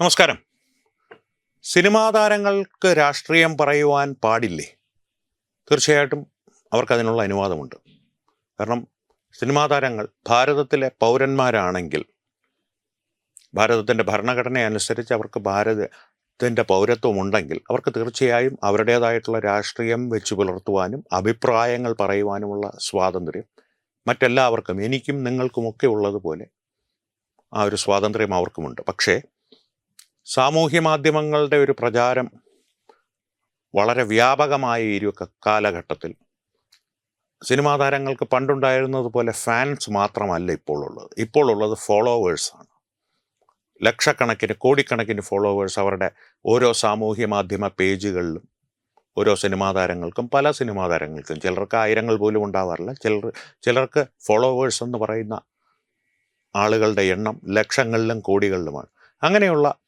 നമസ്കാരം. സിനിമാ താരങ്ങൾക്ക് രാഷ്ട്രീയം പറയുവാൻ പാടില്ലേ? തീർച്ചയായിട്ടും അവർക്കതിനുള്ള അനുവാദമുണ്ട്. കാരണം സിനിമാ താരങ്ങൾ ഭാരതത്തിലെ പൗരന്മാരാണെങ്കിൽ ഭാരതത്തിന്റെ ഭരണഘടന അനുസരിച്ച് അവർക്ക് ഭാരതത്തിന്റെ പൗരത്വം ഉണ്ടെങ്കിൽ അവർക്ക് തീർച്ചയായും അവരുടേതായിട്ടുള്ള രാഷ്ട്രീയം വെച്ച് പുലർത്തുവാനും അഭിപ്രായങ്ങൾ പറയുവാനുമുള്ള സ്വാതന്ത്ര്യം മറ്റെല്ലാവർക്കും എനിക്കും നിങ്ങൾക്കുമൊക്കെ ഉള്ളതുപോലെ ആ ഒരു സ്വാതന്ത്ര്യം അവർക്കുമുണ്ട്. പക്ഷേ സാമൂഹ്യ മാധ്യമങ്ങളുടെ ഒരു പ്രചാരം വളരെ വ്യാപകമായ ഒരു കാലഘട്ടത്തിൽ. സിനിമാ താരങ്ങൾക്ക് പണ്ടുണ്ടായിരുന്നത് പോലെ ഫാൻസ് മാത്രമല്ല ഇപ്പോൾ ഉള്ളത് ഇപ്പോൾ ഉള്ളത് ഫോളോവേഴ്സാണ് ലക്ഷക്കണക്കിന് കോടിക്കണക്കിന് ഫോളോവേഴ്സ് അവരുടെ ഓരോ സാമൂഹ്യ മാധ്യമ പേജുകളിലും ഓരോ സിനിമാ താരങ്ങൾക്കും പല സിനിമാ താരങ്ങൾക്കും ചിലർക്ക് ആയിരങ്ങൾ പോലും ഉണ്ടാവാറില്ല. ചിലർ ചിലർക്ക് ഫോളോവേഴ്സ് എന്ന് പറയുന്ന ആളുകളുടെ എണ്ണം ലക്ഷങ്ങളിലും കോടികളിലുമാണ്. അങ്ങനെയുള്ള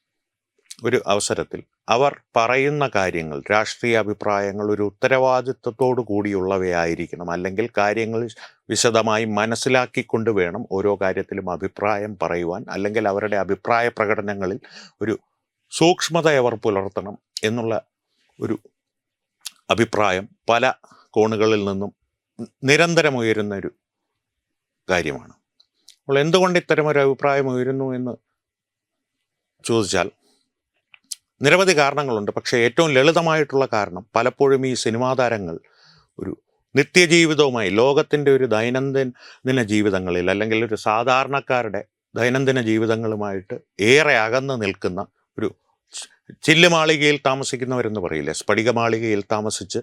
ഒരു അവസരത്തിൽ അവർ പറയുന്ന കാര്യങ്ങൾ രാഷ്ട്രീയ അഭിപ്രായങ്ങൾ ഒരു ഉത്തരവാദിത്വത്തോടു കൂടിയുള്ളവയായിരിക്കണം. അല്ലെങ്കിൽ കാര്യങ്ങൾ വിശദമായി മനസ്സിലാക്കിക്കൊണ്ട് വേണം ഓരോ കാര്യത്തിലും അഭിപ്രായം പറയുവാൻ. അല്ലെങ്കിൽ അവരുടെ അഭിപ്രായ പ്രകടനങ്ങളിൽ ഒരു സൂക്ഷ്മത അവർ പുലർത്തണം എന്നുള്ള ഒരു അഭിപ്രായം പല കോണുകളിൽ നിന്നും നിരന്തരം ഉയരുന്നൊരു കാര്യമാണ്. അപ്പോൾ എന്തുകൊണ്ട് ഒരു അഭിപ്രായം ഉയരുന്നു എന്ന് ചോദിച്ചാൽ നിരവധി കാരണങ്ങളുണ്ട്. പക്ഷേ ഏറ്റവും ലളിതമായിട്ടുള്ള കാരണം പലപ്പോഴും ഈ സിനിമാ താരങ്ങൾ ഒരു നിത്യജീവിതവുമായി ലോകത്തിന്റെ ഒരു ദൈനംദിന ജീവിതങ്ങളിൽ അല്ലെങ്കിൽ ഒരു സാധാരണക്കാരുടെ ദൈനംദിന ജീവിതങ്ങളുമായിട്ട് ഏറെ അകന്ന് നിൽക്കുന്ന ഒരു ചില്ലുമാളികയിൽ താമസിക്കുന്നവരെന്ന് പറയില്ലേ? സ്ഫടികമാളികയിൽ താമസിച്ച്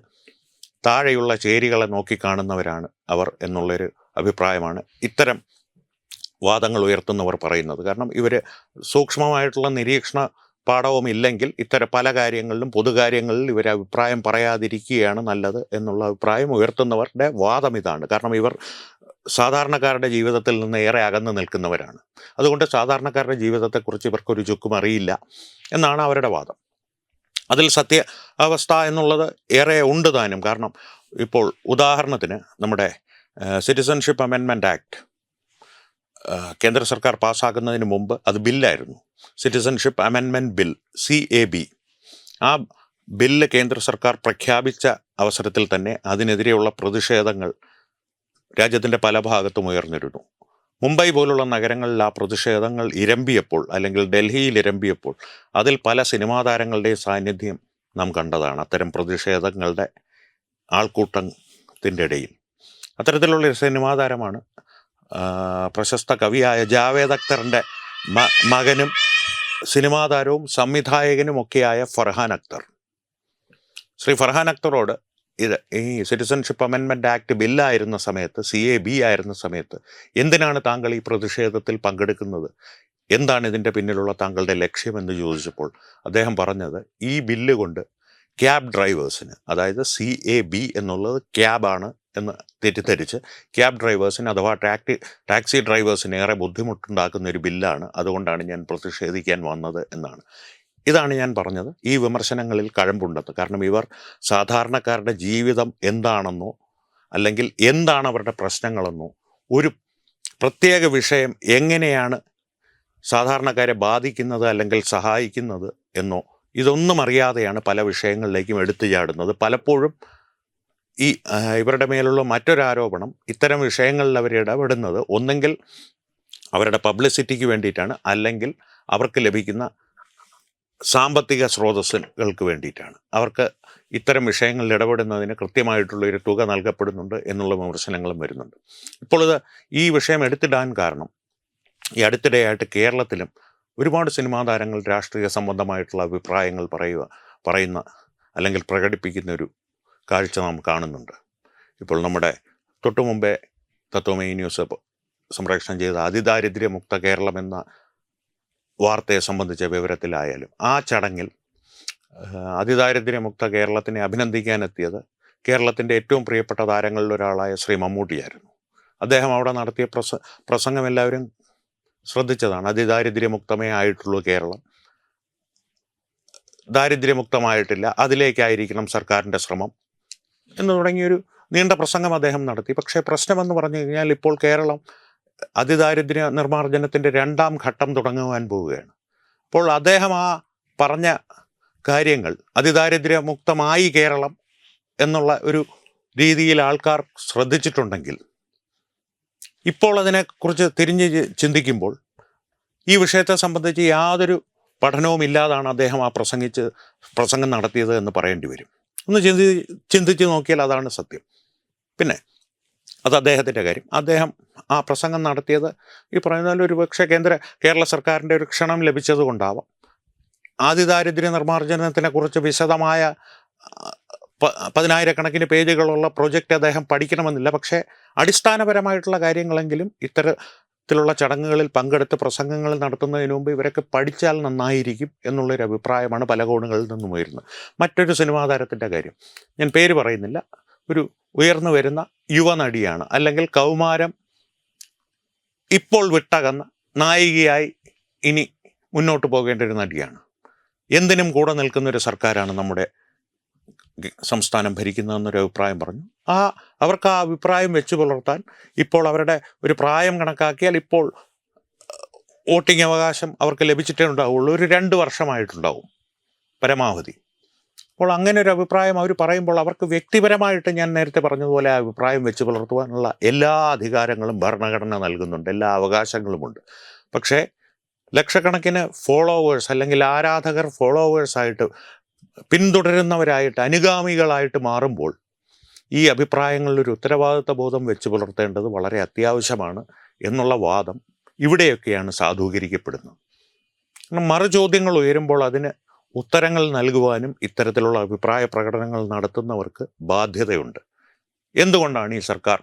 താഴെയുള്ള ചേരികളെ നോക്കിക്കാണുന്നവരാണ് അവർ എന്നുള്ളൊരു അഭിപ്രായമാണ് ഇത്തരം വാദങ്ങൾ ഉയർത്തുന്നവർ പറയുന്നത്. കാരണം ഇവർ സൂക്ഷ്മമായിട്ടുള്ള നിരീക്ഷണ പാഠവും ഇല്ലെങ്കിൽ ഇത്തരം പല കാര്യങ്ങളിലും പൊതുകാര്യങ്ങളിൽ ഇവർ അഭിപ്രായം പറയാതിരിക്കുകയാണ് നല്ലത് എന്നുള്ള അഭിപ്രായം ഉയർത്തുന്നവരുടെ വാദം ഇതാണ്. കാരണം ഇവർ സാധാരണക്കാരുടെ ജീവിതത്തിൽ നിന്ന് ഏറെ അകന്നു നിൽക്കുന്നവരാണ്. അതുകൊണ്ട് സാധാരണക്കാരുടെ ജീവിതത്തെക്കുറിച്ച് ഇവർക്കൊരു ചുക്കും അറിയില്ല എന്നാണ് അവരുടെ വാദം. അതിൽ സത്യ അവസ്ഥ എന്നുള്ളത് ഏറെ ഉണ്ട് താനും. കാരണം ഇപ്പോൾ ഉദാഹരണത്തിന് നമ്മുടെ സിറ്റിസൺഷിപ്പ് അമെൻമെന്റ് ആക്ട് കേന്ദ്ര സർക്കാർ പാസ്സാക്കുന്നതിന് മുമ്പ് അത് ബില്ലായിരുന്നു. സിറ്റിസൺഷിപ്പ് അമെൻമെന്റ് ബിൽ സി എ ബി. ആ ബില്ല് കേന്ദ്ര സർക്കാർ പ്രഖ്യാപിച്ച അവസരത്തിൽ തന്നെ അതിനെതിരെയുള്ള പ്രതിഷേധങ്ങൾ രാജ്യത്തിന്റെ പല ഭാഗത്തും ഉയർന്നിരുന്നു. മുംബൈ പോലുള്ള നഗരങ്ങളിൽ ആ പ്രതിഷേധങ്ങൾ ഇരമ്പിയപ്പോൾ അല്ലെങ്കിൽ ഡൽഹിയിൽ ഇരമ്പിയപ്പോൾ അതിൽ പല സിനിമാ താരങ്ങളുടെയും സാന്നിധ്യം നാം കണ്ടതാണ്. അത്തരം പ്രതിഷേധങ്ങളുടെ ആൾക്കൂട്ടത്തിന്റെ ഇടയിൽ. അത്തരത്തിലുള്ള ഒരു സിനിമാ താരമാണ് പ്രശസ്ത കവിയായ ജാവേദ് അക്തറിന്റെ മകനും സിനിമാ താരവും സംവിധായകനുമൊക്കെയായ ഫർഹാൻ അക്തർ. ശ്രീ ഫർഹാൻ അക്തറോട് ഇത് ഈ സിറ്റിസൺഷിപ്പ് അമെൻമെന്റ് ആക്ട് ബില്ലായിരുന്ന സമയത്ത് സി എ ബി ആയിരുന്ന സമയത്ത് എന്തിനാണ് താങ്കൾ ഈ പ്രതിഷേധത്തിൽ പങ്കെടുക്കുന്നത്? എന്താണ് ഇതിന്റെ പിന്നിലുള്ള താങ്കളുടെ ലക്ഷ്യമെന്ന് ചോദിച്ചപ്പോൾ അദ്ദേഹം പറഞ്ഞത് ഈ ബില്ല് കൊണ്ട് ക്യാബ് ഡ്രൈവേഴ്സിന് അതായത് സി എ ബി എന്നുള്ളത് ക്യാബാണ് എന്ന് തെറ്റിദ്ധരിച്ച് ക്യാബ് ഡ്രൈവേഴ്സിന് അഥവാ ടാക്സി ടാക്സി ഡ്രൈവേഴ്സിന് ഏറെ ബുദ്ധിമുട്ടുണ്ടാക്കുന്ന ഒരു ബില്ലാണ് അതുകൊണ്ടാണ് ഞാൻ പ്രതിഷേധിക്കാൻ വന്നത് എന്നാണ്. ഇതാണ് ഞാൻ പറഞ്ഞത്. ഈ വിമർശനങ്ങളിൽ കഴമ്പുണ്ടെന്ന് കാരണം ഇവർ സാധാരണക്കാരുടെ ജീവിതം എന്താണെന്നോ അല്ലെങ്കിൽ എന്താണ് അവരുടെ പ്രശ്നങ്ങളെന്നോ ഒരു പ്രത്യേക വിഷയം എങ്ങനെയാണ് സാധാരണക്കാരെ ബാധിക്കുന്നത് അല്ലെങ്കിൽ സഹായിക്കുന്നത് എന്നോ ഇതൊന്നും അറിയാതെയാണ് പല വിഷയങ്ങളിലേക്കും എടുത്തു ചാടുന്നത്. പലപ്പോഴും ഈ ഇവരുടെ മേലുള്ള മറ്റൊരാരോപണം ഇത്തരം വിഷയങ്ങളിൽ അവർ ഇടപെടുന്നത് ഒന്നെങ്കിൽ അവരുടെ പബ്ലിസിറ്റിക്ക് വേണ്ടിയിട്ടാണ് അല്ലെങ്കിൽ അവർക്ക് ലഭിക്കുന്ന സാമ്പത്തിക സ്രോതസ്സുകൾക്ക് വേണ്ടിയിട്ടാണ്. അവർക്ക് ഇത്തരം വിഷയങ്ങളിൽ ഇടപെടുന്നതിന് കൃത്യമായിട്ടുള്ള ഒരു തുക നൽകപ്പെടുന്നുണ്ട് എന്നുള്ള വിമർശനങ്ങളും വരുന്നുണ്ട്. ഇപ്പോൾ ഇത് ഈ വിഷയം എടുത്തിടാൻ കാരണം ഈ അടുത്തിടെയായിട്ട് കേരളത്തിലും ഒരുപാട് സിനിമാ താരങ്ങൾ രാഷ്ട്രീയ സംബന്ധമായിട്ടുള്ള അഭിപ്രായങ്ങൾ പറയുക പറയുന്ന അല്ലെങ്കിൽ പ്രകടിപ്പിക്കുന്ന ഒരു കാഴ്ച നാം കാണുന്നുണ്ട്. ഇപ്പോൾ നമ്മുടെ തൊട്ടു മുമ്പേ തത്വമേ ന്യൂസ് സംപ്രേഷണം ചെയ്ത അതിദാരിദ്ര്യമുക്ത കേരളം എന്ന വാർത്തയെ സംബന്ധിച്ച വിവരത്തിലായാലും ആ ചടങ്ങിൽ അതിദാരിദ്ര്യമുക്ത കേരളത്തിനെ അഭിനന്ദിക്കാനെത്തിയത് കേരളത്തിന്റെ ഏറ്റവും പ്രിയപ്പെട്ട താരങ്ങളിൽ ഒരാളായ ശ്രീ മമ്മൂട്ടിയായിരുന്നു. അദ്ദേഹം അവിടെ നടത്തിയ പ്രസ പ്രസംഗം എല്ലാവരും ശ്രദ്ധിച്ചതാണ്. അതിദാരിദ്ര്യമുക്തമേ ആയിട്ടുള്ളൂ കേരളം. ദാരിദ്ര്യമുക്തമായിട്ടില്ല. അതിലേക്കായിരിക്കണം സർക്കാരിന്റെ ശ്രമം എന്ന് തുടങ്ങിയൊരു നീണ്ട പ്രസംഗം അദ്ദേഹം നടത്തി. പക്ഷേ പ്രശ്നമെന്ന് പറഞ്ഞു കഴിഞ്ഞാൽ ഇപ്പോൾ കേരളം അതിദാരിദ്ര്യ നിർമ്മാർജനത്തിന്റെ രണ്ടാം ഘട്ടം തുടങ്ങുവാൻ പോവുകയാണ്. അപ്പോൾ അദ്ദേഹം ആ പറഞ്ഞ കാര്യങ്ങൾ അതിദാരിദ്ര്യമുക്തമായി കേരളം എന്നുള്ള ഒരു രീതിയിൽ ആൾക്കാർ ശ്രദ്ധിച്ചിട്ടുണ്ടെങ്കിൽ ഇപ്പോൾ അതിനെക്കുറിച്ച് തിരിഞ്ഞ് ചിന്തിക്കുമ്പോൾ ഈ വിഷയത്തെ സംബന്ധിച്ച് യാതൊരു പഠനവും ഇല്ലാതാണ് അദ്ദേഹം ആ പ്രസംഗിച്ച് പ്രസംഗം നടത്തിയത് എന്ന് പറയേണ്ടി വരും. ഒന്ന് ചിന്തി ചിന്തിച്ച് നോക്കിയാൽ അതാണ് സത്യം. പിന്നെ അത് അദ്ദേഹത്തിന്റെ കാര്യം. അദ്ദേഹം ആ പ്രസംഗം നടത്തിയത് ഈ പറയുന്ന ഒരു പക്ഷേ കേന്ദ്ര കേരള സർക്കാരിന്റെ ഒരു ക്ഷണം ലഭിച്ചത് കൊണ്ടാവാം ആദിദാരിദ്ര്യ നിർമ്മാർജനത്തിനെക്കുറിച്ച് വിശദമായ പതിനായിരക്കണക്കിന് പേജുകളുള്ള പ്രൊജക്റ്റ് അദ്ദേഹം പഠിക്കണമെന്നില്ല. പക്ഷേ അടിസ്ഥാനപരമായിട്ടുള്ള കാര്യങ്ങളെങ്കിലും ഇത്തരത്തിലുള്ള ചടങ്ങുകളിൽ പങ്കെടുത്ത് പ്രസംഗങ്ങൾ നടത്തുന്നതിന് മുമ്പ് ഇവരൊക്കെ പഠിച്ചാൽ നന്നായിരിക്കും എന്നുള്ളൊരു അഭിപ്രായമാണ് പല കോണുകളിൽ നിന്നും ഉയരുന്നത്. മറ്റൊരു സിനിമാ താരത്തിന്റെ കാര്യം. ഞാൻ പേര് പറയുന്നില്ല. ഒരു ഉയർന്നു വരുന്ന യുവനടിയാണ്. അല്ലെങ്കിൽ കൗമാരം ഇപ്പോൾ വിട്ടകന്ന നായികയായി ഇനി മുന്നോട്ട് പോകേണ്ട ഒരു നടിയാണ്. എന്തിനും കൂടെ നിൽക്കുന്ന ഒരു സർക്കാരാണ് നമ്മുടെ സംസ്ഥാനം ഭരിക്കുന്നതെന്നൊരു അഭിപ്രായം പറഞ്ഞു. ആ അവർക്ക് ആ അഭിപ്രായം വെച്ച് പുലർത്താൻ ഇപ്പോൾ അവരുടെ ഒരു പ്രായം കണക്കാക്കിയാൽ ഇപ്പോൾ വോട്ടിംഗ് അവകാശം അവർക്ക് ലഭിച്ചിട്ടേ ഉണ്ടാവുള്ളൂ. ഒരു രണ്ട് വർഷമായിട്ടുണ്ടാവും പരമാവധി. അപ്പോൾ അങ്ങനെ ഒരു അഭിപ്രായം അവർ പറയുമ്പോൾ അവർക്ക് വ്യക്തിപരമായിട്ട് ഞാൻ നേരത്തെ പറഞ്ഞതുപോലെ ആ അഭിപ്രായം വെച്ച് പുലർത്തുവാനുള്ള എല്ലാ അധികാരങ്ങളും ഭരണഘടന നൽകുന്നുണ്ട്. എല്ലാ അവകാശങ്ങളുമുണ്ട്. പക്ഷേ ലക്ഷക്കണക്കിന് ഫോളോവേഴ്സ് അല്ലെങ്കിൽ ആരാധകർ ഫോളോവേഴ്സായിട്ട് പിന്തുടരുന്നവരായിട്ട് അനുഗാമികളായിട്ട് മാറുമ്പോൾ ഈ അഭിപ്രായങ്ങളിൽ ഒരു ഉത്തരവാദിത്ത ബോധം വെച്ച് പുലർത്തേണ്ടത് വളരെ അത്യാവശ്യമാണ് എന്നുള്ള വാദം ഇവിടെയൊക്കെയാണ് സാധൂകരിക്കപ്പെടുന്നത്. കാരണം മറുചോദ്യങ്ങൾ ഉയരുമ്പോൾ അതിന് ഉത്തരങ്ങൾ നൽകുവാനും ഇത്തരത്തിലുള്ള അഭിപ്രായ പ്രകടനങ്ങൾ നടത്തുന്നവർക്ക് ബാധ്യതയുണ്ട്. എന്തുകൊണ്ടാണ് ഈ സർക്കാർ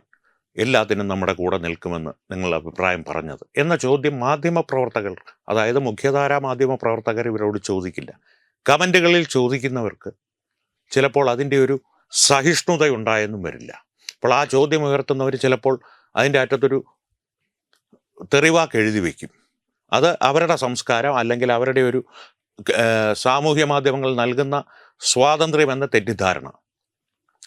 എല്ലാത്തിനും നമ്മുടെ കൂടെ നിൽക്കുമെന്ന് നിങ്ങൾ അഭിപ്രായം പറഞ്ഞത്? എന്ന ചോദ്യം മാധ്യമപ്രവർത്തകർ അതായത് മുഖ്യധാരാ മാധ്യമ പ്രവർത്തകർ ഇവരോട് ചോദിക്കില്ല. കമന്റുകളിൽ ചോദിക്കുന്നവർക്ക് ചിലപ്പോൾ അതിന്റെ ഒരു സഹിഷ്ണുത ഉണ്ടായെന്നും വരില്ല. അപ്പോൾ ആ ചോദ്യം ഉയർത്തുന്നവർ ചിലപ്പോൾ അതിന്റെ അറ്റത്തൊരു തെറിവാക്ക് എഴുതി വയ്ക്കും അത് അവരുടെ സംസ്കാരം അല്ലെങ്കിൽ അവരുടെ ഒരു സാമൂഹ്യ മാധ്യമങ്ങൾ നൽകുന്ന സ്വാതന്ത്ര്യം എന്ന തെറ്റിദ്ധാരണ.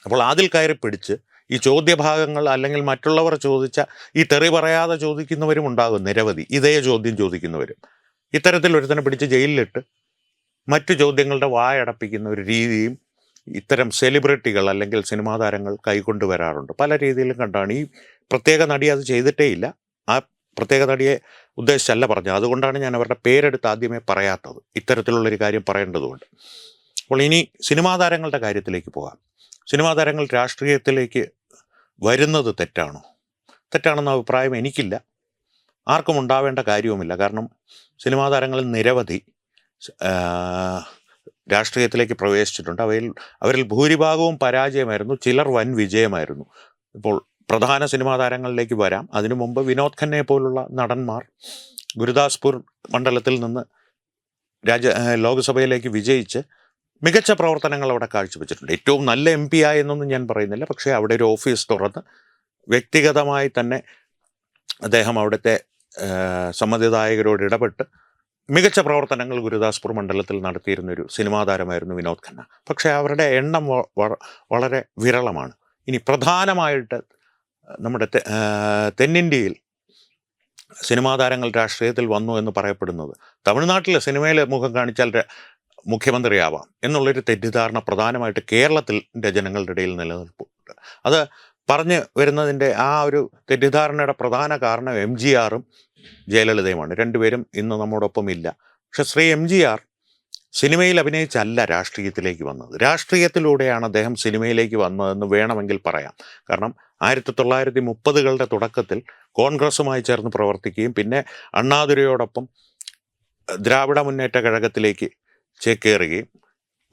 അപ്പോൾ അതിൽ കയറി പിടിച്ച് ഈ ചോദ്യഭാഗങ്ങൾ അല്ലെങ്കിൽ മറ്റുള്ളവർ ചോദിച്ച ഈ തെറി പറയാതെ ചോദിക്കുന്നവരും ഉണ്ടാകും നിരവധി. ഇതേ ചോദ്യം ചോദിക്കുന്നവരും. ഇത്തരത്തിൽ ഒരുത്തനെ പിടിച്ച് ജയിലിലിട്ട് മറ്റു ചോദ്യങ്ങളുടെ വായടപ്പിക്കുന്ന ഒരു രീതിയും ഇത്തരം സെലിബ്രിറ്റികൾ അല്ലെങ്കിൽ സിനിമാ താരങ്ങൾ കൈകൊണ്ട് വരാറുണ്ട് പല രീതിയിലും കണ്ടാണ്. ഈ പ്രത്യേക നടി അത് ചെയ്തിട്ടേ ഇല്ല ആ പ്രത്യേക നടിയെ ഉദ്ദേശിച്ചല്ല പറഞ്ഞത്. അതുകൊണ്ടാണ് ഞാൻ അവരുടെ പേരെടുത്ത് ആദ്യമേ പറയാത്തത്. ഇത്തരത്തിലുള്ളൊരു കാര്യം പറയേണ്ടതുകൊണ്ട് അപ്പോൾ ഇനി സിനിമാ താരങ്ങളുടെ കാര്യത്തിലേക്ക് പോകാം. സിനിമാ താരങ്ങൾ രാഷ്ട്രീയത്തിലേക്ക് വരുന്നത് തെറ്റാണോ? തെറ്റാണെന്ന അഭിപ്രായം എനിക്കില്ല. ആർക്കും ഉണ്ടാവേണ്ട കാര്യവുമില്ല. കാരണം സിനിമാ താരങ്ങളിൽ നിരവധി രാഷ്ട്രീയത്തിലേക്ക് പ്രവേശിച്ചിട്ടുണ്ട്. അവയിൽ അവരിൽ ഭൂരിഭാഗവും പരാജയമായിരുന്നു. ചിലർ വൻ വിജയമായിരുന്നു. ഇപ്പോൾ പ്രധാന സിനിമാ താരങ്ങളിലേക്ക് വരാം. അതിനു മുമ്പ് വിനോദ് ഖന്നയെ പോലുള്ള നടന്മാർ ഗുരുദാസ്പൂർ മണ്ഡലത്തിൽ നിന്ന് രാജ്യ ലോക്സഭയിലേക്ക് വിജയിച്ച് മികച്ച പ്രവർത്തനങ്ങൾ അവിടെ കാഴ്ചവെച്ചിട്ടുണ്ട്. ഏറ്റവും നല്ല എം പി ആയെന്നൊന്നും ഞാൻ പറയുന്നില്ല. പക്ഷേ അവിടെ ഒരു ഓഫീസ് തുറന്ന് വ്യക്തിഗതമായി തന്നെ അദ്ദേഹം അവിടുത്തെ സമ്മതിദായകരോട് ഇടപെട്ട് മികച്ച പ്രവർത്തനങ്ങൾ ഗുരുദാസ്പൂർ മണ്ഡലത്തിൽ നടത്തിയിരുന്നൊരു സിനിമാ താരമായിരുന്നു വിനോദ് ഖന്ന. പക്ഷേ അവരുടെ എണ്ണം വളരെ വിരളമാണ്. ഇനി പ്രധാനമായിട്ട് നമ്മുടെ തെന്നിന്ത്യയിൽ സിനിമാ താരങ്ങൾ രാഷ്ട്രീയത്തിൽ വന്നു എന്ന് പറയപ്പെടുന്നത് തമിഴ്നാട്ടിലെ സിനിമയിലെ മുഖം കാണിച്ചാൽ മുഖ്യമന്ത്രിയാവാം എന്നുള്ളൊരു തെറ്റിദ്ധാരണ പ്രധാനമായിട്ട് കേരളത്തിന്റെ ജനങ്ങളുടെ ഇടയിൽ നിലനിൽപ്പുണ്ട് അത് പറഞ്ഞു വരുന്നതിന്റെ ആ ഒരു തെറ്റിദ്ധാരണയുടെ പ്രധാന കാരണം എം ജി ആറും ജയലളിതയുമാണ്. രണ്ടുപേരും ഇന്ന് നമ്മോടൊപ്പം ഇല്ല പക്ഷെ ശ്രീ എം ജി ആർ സിനിമയിൽ അഭിനയിച്ചല്ല രാഷ്ട്രീയത്തിലേക്ക് വന്നത്. രാഷ്ട്രീയത്തിലൂടെയാണ് അദ്ദേഹം സിനിമയിലേക്ക് വന്നതെന്ന് വേണമെങ്കിൽ പറയാം. കാരണം ആയിരത്തി തൊള്ളായിരത്തി മുപ്പതുകളുടെ തുടക്കത്തിൽ കോൺഗ്രസുമായി ചേർന്ന് പ്രവർത്തിക്കുകയും പിന്നെ അണ്ണാദുരയോടൊപ്പം ദ്രാവിഡ മുന്നേറ്റ കഴകത്തിലേക്ക് ചേക്കേറുകയും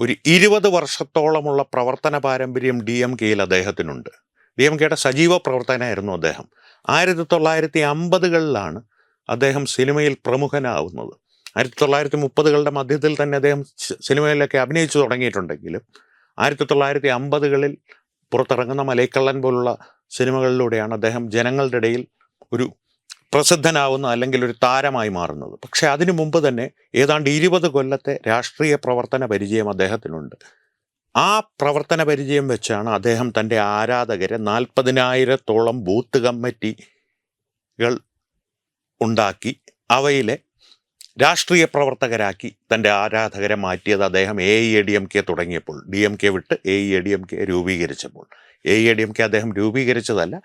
ഒരു ഇരുപത് വർഷത്തോളമുള്ള പ്രവർത്തന പാരമ്പര്യം ഡി എം കെയിൽ അദ്ദേഹത്തിനുണ്ട്. ഡി എം കെയുടെ സജീവ പ്രവർത്തനമായിരുന്നു അദ്ദേഹം. ആയിരത്തി തൊള്ളായിരത്തി അമ്പതുകളിലാണ് അദ്ദേഹം സിനിമയിൽ പ്രമുഖനാവുന്നത്. ആയിരത്തി തൊള്ളായിരത്തി മുപ്പതുകളുടെ മധ്യത്തിൽ തന്നെ അദ്ദേഹം സിനിമയിലൊക്കെ അഭിനയിച്ചു തുടങ്ങിയിട്ടുണ്ടെങ്കിലും ആയിരത്തി തൊള്ളായിരത്തി അമ്പതുകളിൽ പുറത്തിറങ്ങുന്ന മലൈക്കള്ളൻ പോലുള്ള സിനിമകളിലൂടെയാണ് അദ്ദേഹം ജനങ്ങളുടെ ഇടയിൽ ഒരു പ്രസിദ്ധനാവുന്ന അല്ലെങ്കിൽ ഒരു താരമായി മാറുന്നത്. പക്ഷേ അതിനു മുമ്പ് തന്നെ ഏതാണ്ട് ഇരുപത് കൊല്ലത്തെ രാഷ്ട്രീയ പ്രവർത്തന പരിചയം അദ്ദേഹത്തിനുണ്ട്. ആ പ്രവർത്തന പരിചയം വെച്ചാണ് അദ്ദേഹം തന്റെ ആരാധകരെ നാൽപ്പതിനായിരത്തോളം ബൂത്ത് കമ്മിറ്റികൾ ഉണ്ടാക്കി അവയിലെ രാഷ്ട്രീയ പ്രവർത്തകരാക്കി തന്റെ ആരാധകരെ മാറ്റിയത് അദ്ദേഹം A E D M K തുടങ്ങിയപ്പോൾ. ഡി എം കെ വിട്ട് A E D M K രൂപീകരിച്ചപ്പോൾ. A E D M K അദ്ദേഹം രൂപീകരിച്ചതല്ല.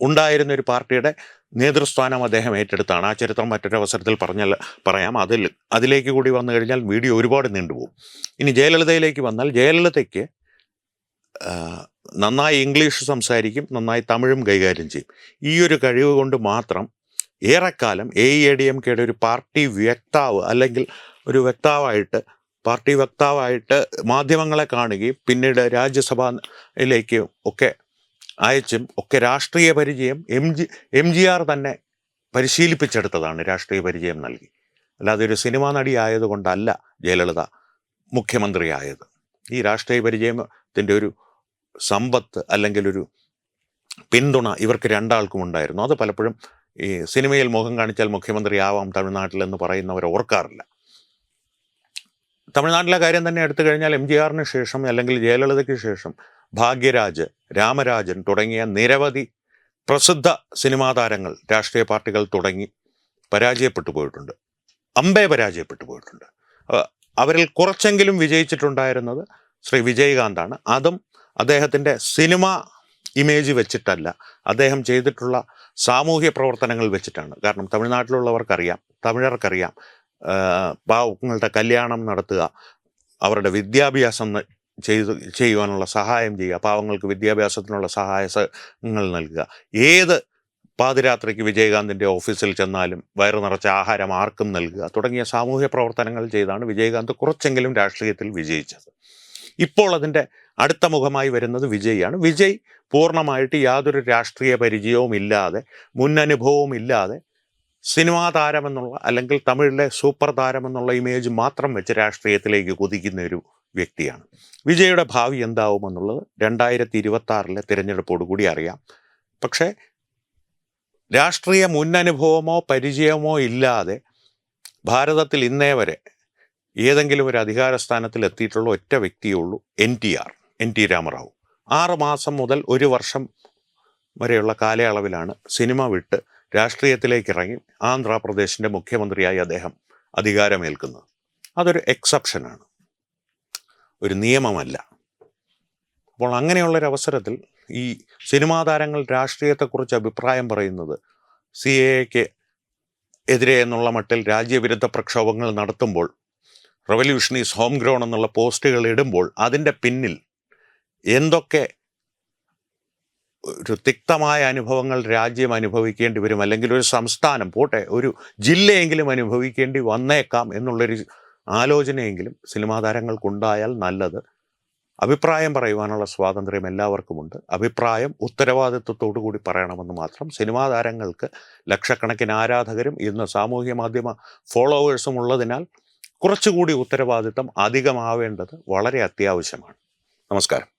ഉണ്ടായിരുന്ന ഒരു പാർട്ടിയുടെ നേതൃസ്ഥാനം അദ്ദേഹം ഏറ്റെടുത്താണ്. ആ ചരിത്രം മറ്റൊരവസരത്തിൽ പറഞ്ഞാൽ പറയാം. അതിൽ അതിലേക്ക് കൂടി വന്നു കഴിഞ്ഞാൽ വീഡിയോ ഒരുപാട് നീണ്ടുപോകും. ഇനി ജയലളിതയിലേക്ക് വന്നാൽ ജയലളിതയ്ക്ക് നന്നായി ഇംഗ്ലീഷ് സംസാരിക്കും നന്നായി തമിഴും കൈകാര്യം ചെയ്യും. ഈ ഒരു കഴിവ് കൊണ്ട് മാത്രം ഏറെക്കാലം A E A D M കെയുടെ ഒരു പാർട്ടി വ്യക്താവ് അല്ലെങ്കിൽ ഒരു വ്യക്താവായിട്ട് പാർട്ടി വക്താവായിട്ട് മാധ്യമങ്ങളെ കാണുകയും പിന്നീട് രാജ്യസഭയിലേക്ക് ഒക്കെ അയച്ചും ഒക്കെ രാഷ്ട്രീയ പരിചയം M G M G R തന്നെ പരിശീലിപ്പിച്ചെടുത്തതാണ് രാഷ്ട്രീയ പരിചയം നൽകി. അല്ലാതെ ഒരു സിനിമാ നടി ആയതുകൊണ്ടല്ല ജയലളിത മുഖ്യമന്ത്രിയായത്. ഈ രാഷ്ട്രീയ പരിചയത്തിന്റെ ഒരു സമ്പത്ത് അല്ലെങ്കിൽ ഒരു പിന്തുണ ഇവർക്ക് രണ്ടാൾക്കും ഉണ്ടായിരുന്നു. അത് പലപ്പോഴും ഈ സിനിമയിൽ മുഖം കാണിച്ചാൽ മുഖ്യമന്ത്രി ആവാം തമിഴ്നാട്ടിൽ എന്ന് പറയുന്നവർ ഓർക്കാറില്ല. തമിഴ്നാട്ടിലെ കാര്യം തന്നെ എടുത്തു കഴിഞ്ഞാൽ എം ജി ആറിന് ശേഷം അല്ലെങ്കിൽ ജയലളിതയ്ക്ക് ശേഷം ഭാഗ്യരാജ് രാമരാജൻ തുടങ്ങിയ നിരവധി പ്രസിദ്ധ സിനിമാ താരങ്ങൾ രാഷ്ട്രീയ പാർട്ടികൾ തുടങ്ങി പരാജയപ്പെട്ടു പോയിട്ടുണ്ട്. അമ്പേ പരാജയപ്പെട്ടു പോയിട്ടുണ്ട്. അവരിൽ കുറച്ചെങ്കിലും വിജയിച്ചിട്ടുണ്ടായിരുന്നത് ശ്രീ വിജയകാന്താണ്. അതും അദ്ദേഹത്തിന്റെ സിനിമ ഇമേജ് വെച്ചിട്ടല്ല. അദ്ദേഹം ചെയ്തിട്ടുള്ള സാമൂഹ്യ പ്രവർത്തനങ്ങൾ വെച്ചിട്ടാണ്. കാരണം തമിഴ്നാട്ടിലുള്ളവർക്കറിയാം തമിഴർക്കറിയാം പാവങ്ങളുടെ കല്യാണം നടത്തുക അവരുടെ വിദ്യാഭ്യാസം ചെയ്തു ചെയ്യുവാനുള്ള സഹായം ചെയ്യുക പാവങ്ങൾക്ക് വിദ്യാഭ്യാസത്തിനുള്ള സഹായങ്ങൾ നൽകുക. ഏത് പാതിരാത്രിക്ക് വിജയകാന്തിന്റെ ഓഫീസിൽ ചെന്നാലും വയറു നിറച്ച ആഹാരം ആർക്കും നൽകുക. തുടങ്ങിയ സാമൂഹ്യ പ്രവർത്തനങ്ങൾ ചെയ്താണ് വിജയകാന്ത് കുറച്ചെങ്കിലും രാഷ്ട്രീയത്തിൽ വിജയിച്ചത്. ഇപ്പോൾ അതിന്റെ അടുത്ത മുഖമായി വരുന്നത് വിജയ്യാണ്. വിജയ് പൂർണമായിട്ട് യാതൊരു രാഷ്ട്രീയ പരിചയവും ഇല്ലാതെ മുന്നനുഭവവും ഇല്ലാതെ സിനിമാ താരമെന്നുള്ള അല്ലെങ്കിൽ തമിഴിലെ സൂപ്പർ താരമെന്നുള്ള ഇമേജ് മാത്രം വെച്ച് രാഷ്ട്രീയത്തിലേക്ക് കുതിക്കുന്ന ഒരു വ്യക്തിയാണ്. വിജയുടെ ഭാവി എന്താവുമെന്നുള്ളത് രണ്ടായിരത്തി ഇരുപത്തി ആറിലെ തിരഞ്ഞെടുപ്പോടുകൂടി അറിയാം. പക്ഷേ രാഷ്ട്രീയ മുന്നനുഭവമോ പരിചയമോ ഇല്ലാതെ ഭാരതത്തിൽ ഇന്നേ വരെ ഏതെങ്കിലും ഒരു അധികാര സ്ഥാനത്തിൽ എത്തിയിട്ടുള്ള ഒറ്റ വ്യക്തിയേ ഉള്ളൂ N T R N T Rama Rao. ആറ് മാസം മുതൽ ഒരു വർഷം വരെയുള്ള കാലയളവിലാണ് സിനിമ വിട്ട് രാഷ്ട്രീയത്തിലേക്ക് ഇറങ്ങി ആന്ധ്രാപ്രദേശിന്റെ മുഖ്യമന്ത്രിയായി അദ്ദേഹം അധികാരമേൽക്കുന്നത്. അതൊരു എക്സെപ്ഷനാണ് ഒരു നിയമമല്ല. അപ്പോൾ അങ്ങനെയുള്ളൊരവസരത്തിൽ ഈ സിനിമാ താരങ്ങൾ രാഷ്ട്രീയത്തെക്കുറിച്ച് അഭിപ്രായം പറയുന്നത് സി എക്ക് എതിരെ എന്നുള്ള മട്ടിൽ രാജ്യവിരുദ്ധ പ്രക്ഷോഭങ്ങൾ നടത്തുമ്പോൾ റവല്യൂഷൻ ഈസ് ഹോം ഗ്രൗണ്ട് എന്നുള്ള പോസ്റ്റുകൾ ഇടുമ്പോൾ അതിന്റെ പിന്നിൽ എന്തൊക്കെ ഒരു തിക്തമായ അനുഭവങ്ങൾ രാജ്യം അനുഭവിക്കേണ്ടി വരും? അല്ലെങ്കിൽ ഒരു സംസ്ഥാനം പോട്ടെ ഒരു ജില്ലയെങ്കിലും അനുഭവിക്കേണ്ടി വന്നേക്കാം എന്നുള്ളൊരു ആലോചനയെങ്കിലും സിനിമാ താരങ്ങൾക്കുണ്ടായാൽ നല്ലത്. അഭിപ്രായം പറയുവാനുള്ള സ്വാതന്ത്ര്യം എല്ലാവർക്കുമുണ്ട്. അഭിപ്രായം ഉത്തരവാദിത്വത്തോടു കൂടി പറയണമെന്ന് മാത്രം സിനിമാ താരങ്ങൾക്ക് ലക്ഷക്കണക്കിന് ആരാധകരും ഇന്ന് സാമൂഹ്യ മാധ്യമ ഫോളോവേഴ്സും ഉള്ളതിനാൽ കുറച്ചുകൂടി ഉത്തരവാദിത്തം അധികമാവേണ്ടത് വളരെ അത്യാവശ്യമാണ്. നമസ്കാരം.